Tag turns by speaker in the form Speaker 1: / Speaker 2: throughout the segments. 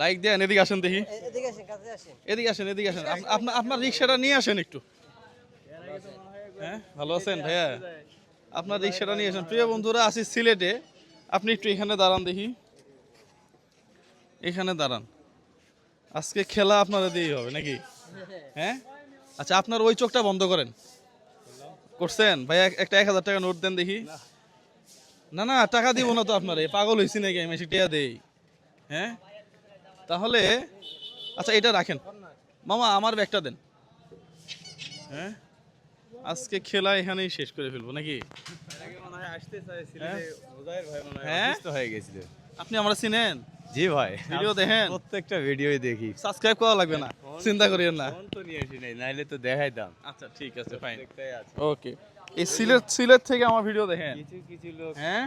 Speaker 1: Like দেন এদিকে আসেন দেখি এদিকে আসেন এদিকে আসেন আপনার আপনার রিক্সাটা নিয়ে আসেন একটু হ্যাঁ ভালো আছেন ভাইয়া আপনার রিক্সাটা নিয়ে আসেন প্রিয় বন্ধুরা আছি সিলেটে আপনি একটু এখানে দাঁড়ান দেখি এখানে দাঁড়ান আজকে খেলা আপনারা দিয়েই হবে নাকি হ্যাঁ আচ্ছা আপনার ওই চোখটা বন্ধ করেন করছেন ভাই একটা এক হাজার টাকা নোট দেন দেখি না না টাকা দিব না তো আপনার পাগল হয়েছি নাকি আমি সেটা দেই হ্যাঁ তাহলে আচ্ছা এটা রাখেন মামা আমার ব্যাগটা দেন হ্যাঁ আজকে খেলা এখানেই শেষ করে ফেলবো নাকি হ্যাঁ? হ্যাঁ? আপনি আমরা চিনেন জি ভাই ভিডিও দেখেন
Speaker 2: প্রত্যেকটা ভিডিওই দেখি
Speaker 1: সাবস্ক্রাইব করা লাগবে না চিন্তা করিয়েন না
Speaker 2: নাইলে তো দেখাই দাম
Speaker 1: আচ্ছা ঠিক আছে ফাইন ওকে এই সিলেট সিলেট থেকে আমার ভিডিও দেখেন
Speaker 2: কিছু কিছু লোক হ্যাঁ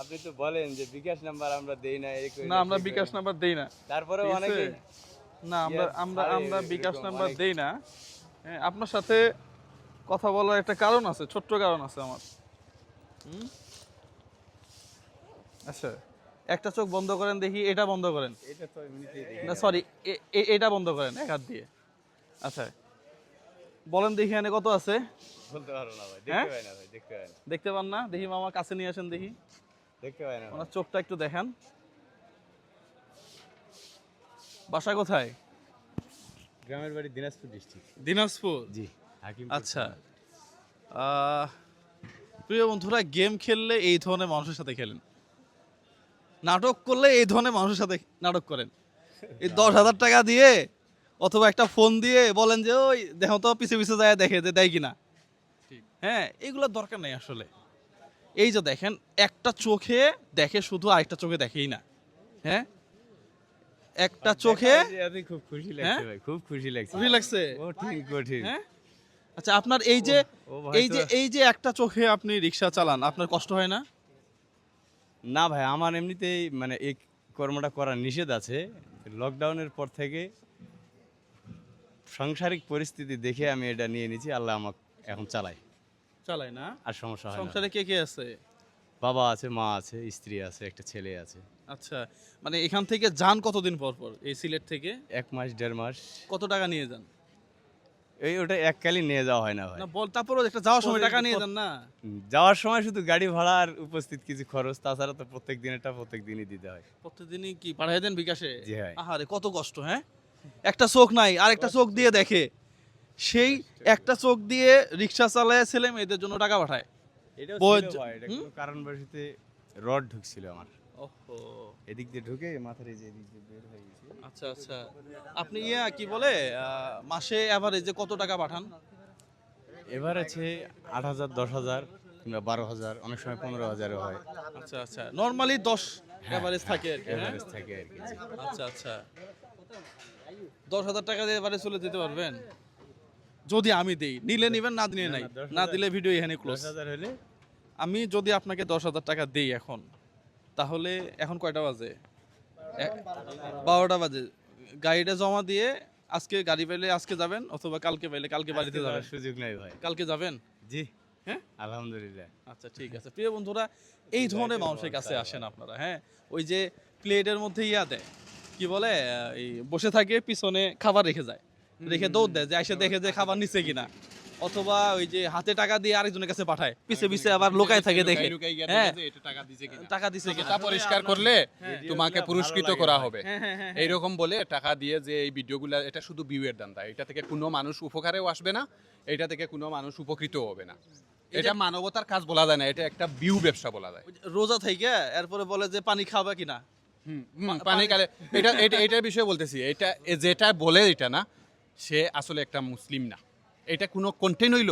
Speaker 2: আপনি তো বলেন যে বিকাশ নাম্বার আমরা দেই না
Speaker 1: এই না আমরা বিকাশ নাম্বার দেই না
Speaker 2: তারপরে অনেকে
Speaker 1: না আমরা ইয়ে, আমরা আমরা বিকাশ নাম্বার দেই না হ্যাঁ, আপনার সাথে কথা বলার একটা কারণ আছে ছোট্ট কারণ আছে আমার আচ্ছা একটা চোখ বন্ধ করেন দেখি এটা বন্ধ করেন না সরি এটা বন্ধ করেন এক হাত দিয়ে আচ্ছা বলেন দেখি এখানে কত আছে হ্যাঁ? দেখতে পান না দেখি মামা কাছে নিয়ে আসেন দেখি চোখটা একটু দেখেন বাসা কোথায়
Speaker 2: গ্রামের বাড়ি দিনাজপুর ডিস্ট্রিক্ট দিনাজপুর জি
Speaker 1: আচ্ছা প্রিয় বন্ধুরা গেম খেললে এই ধরনের মানুষের সাথে খেলেন নাটক করলে এই ধরনের মানুষের সাথে নাটক করেন এই দশ হাজার টাকা দিয়ে অথবা একটা ফোন দিয়ে বলেন যে ওই দেখো তো পিছিয়ে পিছিয়ে যায় দেখে দেয় কিনা হ্যাঁ এগুলো দরকার নেই আসলে এই যে দেখেন একটা চোখে দেখে শুধু আরেকটা চোখে দেখেই না হ্যাঁ একটা চোখে
Speaker 2: খুব খুশি লাগছে হ্যাঁ? খুব খুশি লাগছে খুশি লাগছে ঠিক ঠিক হ্যাঁ?
Speaker 1: আচ্ছা আপনার এই যে এই যে এই যে একটা চোখে আপনি রিক্সা চালান আপনার কষ্ট হয় না
Speaker 2: না ভাই আমার এমনিতেই মানে এই কর্মটা করার নিষেধ আছে লকডাউনের পর থেকে সাংসারিক পরিস্থিতি দেখে আমি এটা নিয়ে নিয়েছি আল্লাহ আমাকে এখন চালাই চালায় না আর সমস্যা হয়
Speaker 1: সংসারে কে কে আছে
Speaker 2: বাবা আছে মা আছে স্ত্রী আছে একটা ছেলে আছে
Speaker 1: আচ্ছা মানে এখান থেকে যান কতদিন পর পর এই সিলেট থেকে
Speaker 2: এক মাস দেড় মাস
Speaker 1: কত টাকা নিয়ে যান
Speaker 2: এই ওটা এককালীন নিয়ে যাওয়া হয় না ভাই
Speaker 1: না বল তারপরও একটা যাওয়ার সময় টাকা নিয়ে যান না
Speaker 2: যাওয়ার সময় শুধু গাড়ি ভাড়া আর উপস্থিত কিছু খরচ তাছাড়া তো প্রত্যেক এটা প্রত্যেক দিনই দিতে হয়
Speaker 1: দিনই কি পাঠায় দেন বিকাশে জি আহারে কত কষ্ট হ্যাঁ একটা চোখ নাই আর একটা চোখ দিয়ে দেখে সেই একটা চোখ দিয়ে রিক্সা চালায় ছেলে মেয়েদের জন্য টাকা পাঠায়
Speaker 2: কারণবশীতে রড ঢুকছিল আমার এদিক দিয়ে ঢুকে মাথার এই যে এদিক দিয়ে বের হয়ে গেছে
Speaker 1: আচ্ছা আচ্ছা আপনি ইয়া কি বলে মাসে এভারেজে কত টাকা পাঠান
Speaker 2: এবার আছে আট হাজার দশ হাজার কিংবা বারো হাজার অনেক সময় পনেরো হাজারও হয়
Speaker 1: আচ্ছা আচ্ছা নর্মালি দশ এভারেজ হ্যাঁ, থাকে আর
Speaker 2: কি এভারেজ হ্যাঁ, হ্যাঁ?
Speaker 1: থাকে আচ্ছা আচ্ছা দশ হাজার টাকা দিয়ে এবারে চলে যেতে পারবেন যদি আমি দেই নিলে নিবেন না দিয়ে নাই না দিলে ভিডিও এখানে ক্লোজ আমি যদি আপনাকে দশ হাজার টাকা দিই এখন তাহলে এখন কয়টা বাজে বারোটা বাজে গাড়িটা জমা দিয়ে আজকে গাড়ি পাইলে আজকে যাবেন অথবা কালকে পাইলে কালকে বাড়িতে যাবেন সুযোগ নাই ভাই কালকে যাবেন
Speaker 2: জি হ্যাঁ আলহামদুলিল্লাহ
Speaker 1: আচ্ছা ঠিক আছে প্রিয় বন্ধুরা এই ধরনের মানুষের কাছে আসেন আপনারা হ্যাঁ ওই যে প্লেটের মধ্যে ইয়া দেয় কি বলে এই বসে থাকে পিছনে খাবার রেখে যায় রেখে দৌড় দেয় যে এসে দেখে যে খাবার নিচে কিনা অথবা ওই যে হাতে টাকা দিয়ে আরেকজনের কাছে পাঠায় পিছে পিছে আবার লোকায় থাকে দেখে হ্যাঁ টাকা দিছে
Speaker 3: কিনা পরিষ্কার করলে তোমাকে পুরস্কৃত করা হবে হ্যাঁ, হ্যাঁ, হ্যাঁ, এইরকম বলে টাকা দিয়ে যে এই ভিডিওগুলো এটা শুধু ভিউয়ের তাই এটা থেকে কোনো মানুষ উপকারেও আসবে না এটা থেকে কোনো মানুষ উপকৃত হবে না এটা মানবতার কাজ বলা যায় না এটা একটা বিউ ব্যবসা বলা যায়
Speaker 1: রোজা থেকে এরপরে বলে যে পানি খাবে কিনা
Speaker 3: হুম পানি কালে এটা এটা এটার বিষয়ে বলতেছি এটা যেটা বলে এটা না সে আসলে একটা মুসলিম না এটা কোনো কন্টেন্ট হইল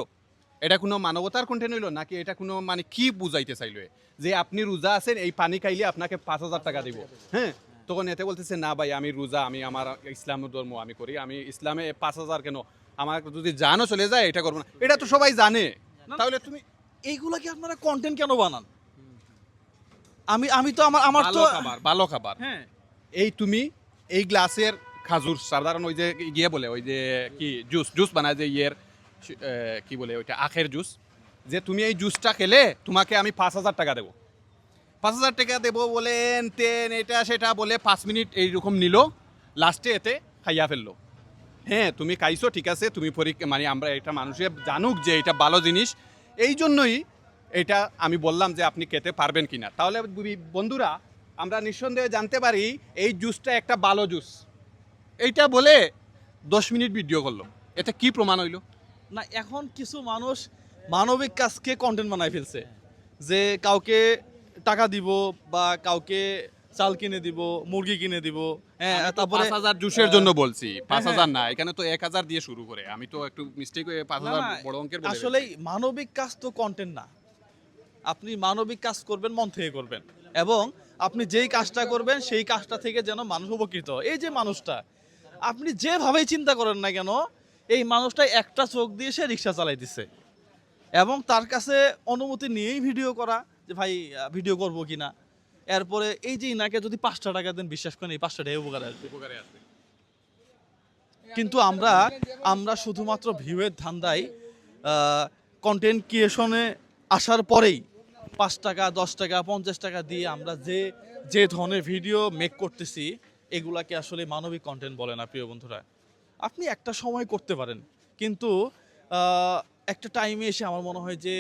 Speaker 3: এটা কোনো মানবতার কন্টেন্ট হইল নাকি এটা কোনো মানে কি বুঝাইতে চাইলো যে আপনি রোজা আছেন এই পানি খাইলে আপনাকে পাঁচ হাজার টাকা দিব হ্যাঁ তখন এতে বলতেছে না ভাই আমি রোজা আমি আমার ইসলাম ধর্ম আমি করি আমি ইসলামে পাঁচ হাজার কেন আমার যদি জানো চলে যায় এটা করবো না এটা তো সবাই জানে তাহলে তুমি এইগুলা কি আপনারা কন্টেন্ট কেন বানান আমি আমি তো আমার আমার তো খাবার
Speaker 1: ভালো খাবার হ্যাঁ এই তুমি এই গ্লাসের খাজুর সাধারণ ওই যে গিয়ে বলে ওই যে কি জুস জুস বানায় যে ইয়ের কি বলে ওইটা আখের জুস যে তুমি এই জুসটা খেলে তোমাকে আমি পাঁচ হাজার টাকা দেবো পাঁচ হাজার টাকা দেবো বলেন তেন এটা সেটা বলে পাঁচ মিনিট এইরকম নিল লাস্টে এতে খাইয়া ফেললো হ্যাঁ তুমি খাইছো ঠিক আছে তুমি পরীক্ষা মানে আমরা এটা মানুষের জানুক যে এটা ভালো জিনিস এই জন্যই এটা আমি বললাম যে আপনি খেতে পারবেন কিনা তাহলে বন্ধুরা আমরা নিঃসন্দেহে জানতে পারি এই জুসটা একটা ভালো জুস এইটা বলে দশ মিনিট ভিডিও করলো এটা কি প্রমাণ হইল না এখন কিছু মানুষ মানবিক কাজকে কন্টেন্ট বানাই ফেলছে যে কাউকে টাকা দিব বা কাউকে চাল কিনে দিব মুরগি কিনে দিব
Speaker 3: হ্যাঁ তারপরে পাঁচ হাজার জুসের জন্য বলছি হ্যাঁ, পাঁচ হ্যাঁ। হাজার না এখানে তো এক হাজার দিয়ে শুরু করে আমি তো একটু মিস্টেক হয়ে পাঁচ হাজার বড় অঙ্কের
Speaker 1: আসলে মানবিক কাজ তো কন্টেন্ট না আপনি মানবিক কাজ করবেন মন থেকে করবেন এবং আপনি যেই কাজটা করবেন সেই কাজটা থেকে যেন মানুষ উপকৃত এই যে মানুষটা আপনি যেভাবেই চিন্তা করেন না কেন এই মানুষটাই একটা চোখ দিয়ে সে রিক্সা চালাই দিছে এবং তার কাছে অনুমতি নিয়েই ভিডিও করা যে ভাই ভিডিও করবো কি না এরপরে এই যে ইনাকে যদি পাঁচটা টাকা দেন বিশ্বাস করেন এই পাঁচটা টাকা উপকারে আসবে উপকারে কিন্তু আমরা আমরা শুধুমাত্র ভিউয়ের ধান্দায় কন্টেন্ট ক্রিয়েশনে আসার পরেই পাঁচ টাকা দশ টাকা পঞ্চাশ টাকা দিয়ে আমরা যে যে ধরনের ভিডিও মেক করতেছি এগুলাকে আসলে মানবিক কন্টেন্ট বলে না প্রিয় বন্ধুরা আপনি একটা সময় করতে পারেন কিন্তু একটা টাইমে এসে আমার মনে হয় যে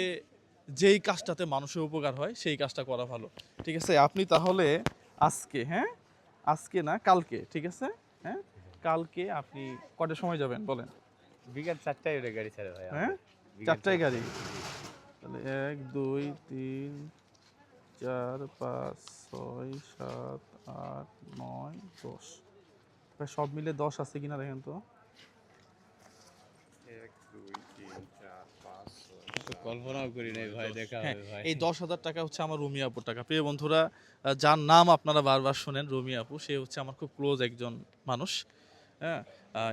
Speaker 1: যেই কাজটাতে মানুষের উপকার হয় সেই কাজটা করা ভালো ঠিক আছে আপনি তাহলে আজকে হ্যাঁ আজকে না কালকে ঠিক আছে হ্যাঁ কালকে আপনি কটার সময় যাবেন বলেন
Speaker 2: বিকাল চারটায় ওটা গাড়ি ছাড়ে ভাই
Speaker 1: হ্যাঁ চারটায় গাড়ি তাহলে এক দুই তিন চার পাঁচ ছয় সাত আট নয় দশ প্রায় সব মিলে দশ আছে কিনা দেখেন তো হ্যাঁ, এই দশ হাজার টাকা হচ্ছে আমার রুমি আপুর টাকা প্রিয় বন্ধুরা যার নাম আপনারা বারবার শোনেন রুমি আপু সে হচ্ছে আমার খুব ক্লোজ একজন মানুষ হ্যাঁ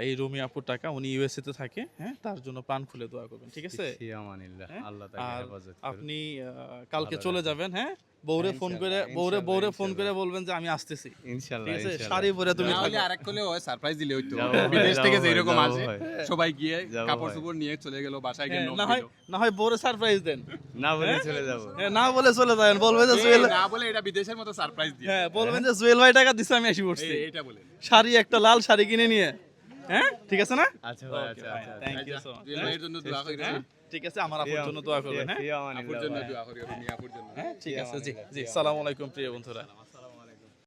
Speaker 1: এই রুমি আপুর টাকা উনি তে থাকে হ্যাঁ তার জন্য প্রাণ খুলে দোয়া করবেন ঠিক আছে
Speaker 2: হ্যাঁ,
Speaker 1: আপনি কালকে চলে যাবেন হ্যাঁ বৌরে ফোন করে বৌরে বৌরে ফোন করে বলবেন যে আমি আসতেছি ইনশাআল্লাহ শাড়ি পরে তুমি তাহলে
Speaker 3: আরেক কোলে সারপ্রাইজ দিলে হইতো বিদেশ থেকে যে এরকম আসে সবাই গিয়ে কাপড় চোপড় নিয়ে চলে গেল বাসায় গিয়ে হ্যাঁ,
Speaker 1: না হয় না হয় বৌরে সারপ্রাইজ দেন
Speaker 2: না বলে হ্যাঁ? চলে যাব
Speaker 1: হ্যাঁ না বলে চলে যাবেন বলবেন যে
Speaker 3: জুয়েল না বলে এটা বিদেশের মতো সারপ্রাইজ
Speaker 1: হ্যাঁ বলবেন যে জুয়েল ভাই টাকা দিছে আমি পড়ছি এটা বলে শাড়ি একটা লাল শাড়ি কিনে নিয়ে হ্যাঁ ঠিক আছে না
Speaker 2: আচ্ছা ভাই আচ্ছা, ইউ আচ্ছা। আচ্ছা। হ্যাঁ?
Speaker 3: হ্যাঁ?
Speaker 1: ঠিক আছে আমার আপুর জন্য দোয়া করবেন হ্যাঁ? হ্যাঁ ঠিক আছে জি জি আসসালামু আলাইকুম প্রিয় বন্ধুরা